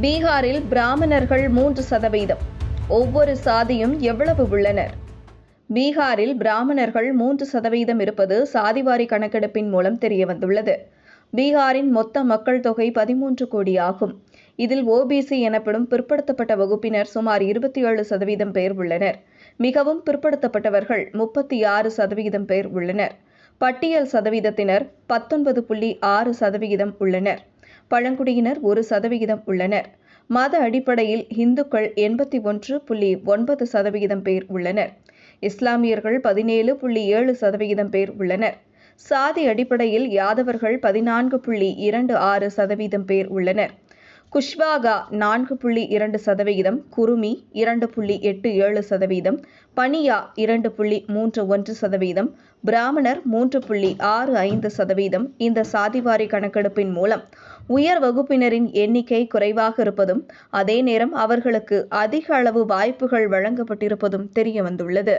பீகாரில் பிராமணர்கள் மூன்று சதவீதம். ஒவ்வொரு சாதியும் எவ்வளவு உள்ளனர்? பீகாரில் பிராமணர்கள் மூன்று சதவீதம் இருப்பது சாதிவாரி கணக்கெடுப்பின் மூலம் தெரியவந்துள்ளது. பீகாரின் மொத்த மக்கள் தொகை பதிமூன்று கோடி ஆகும். இதில் ஓபிசி எனப்படும் பிற்படுத்தப்பட்ட வகுப்பினர் சுமார் இருபத்தி ஏழு சதவீதம் பேர் உள்ளனர். மிகவும் பிற்படுத்தப்பட்டவர்கள் முப்பத்தி ஆறு சதவீதம் பேர் உள்ளனர். பட்டியல் சதவீதத்தினர் பத்தொன்பது புள்ளி ஆறு சதவிகிதம் உள்ளனர். பழங்குடியினர் ஒரு சதவிகிதம் உள்ளனர். மத அடிப்படையில் இந்துக்கள் எண்பத்தி ஒன்று புள்ளி ஒன்பது சதவிகிதம் பேர் உள்ளனர். இஸ்லாமியர்கள் பதினேழு புள்ளி ஏழு சதவிகிதம் பேர் உள்ளனர். சாதி அடிப்படையில் யாதவர்கள் பதினான்கு புள்ளி இரண்டு ஆறு சதவீதம் பேர் உள்ளனர். குஷ்வாகா நான்கு புள்ளி இரண்டு சதவிகிதம் குருமி இரண்டு புள்ளி எட்டு ஏழு சதவீதம் பனியா இரண்டு புள்ளி மூன்று ஒன்று சதவீதம் பிராமணர் மூன்று புள்ளி ஆறு ஐந்து சதவீதம் இந்த சாதிவாரி கணக்கெடுப்பின் மூலம் உயர் வகுப்பினரின் எண்ணிக்கை குறைவாக இருப்பதும் அதே நேரம் அவர்களுக்கு அதிக அளவு வாய்ப்புகள் வழங்கப்பட்டிருப்பதும் தெரிய வந்துள்ளது